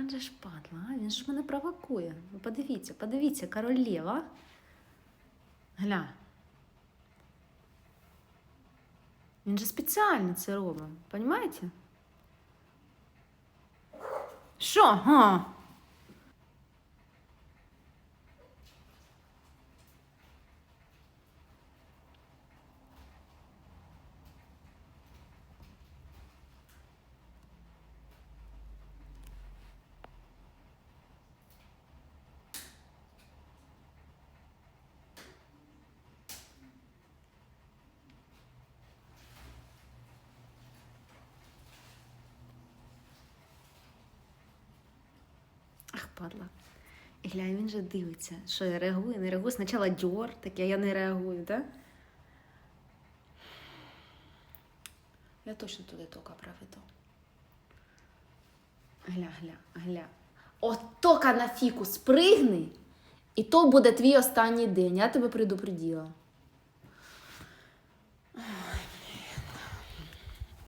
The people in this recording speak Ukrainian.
Адже ж а? він ж мене провокує. Подивіться, подивіться, королева. Гля. Він же спеціально це робить, розумієте? Що? Га? падла. І глянь, він же дивиться, що я реагую, не реагую. Спочатку дьор, таке, я не реагую, так? Я точно туди тока проведу. Гля, гля, гля. От тока на фіку спригни, і то буде твій останній день. Я тебе предупредила.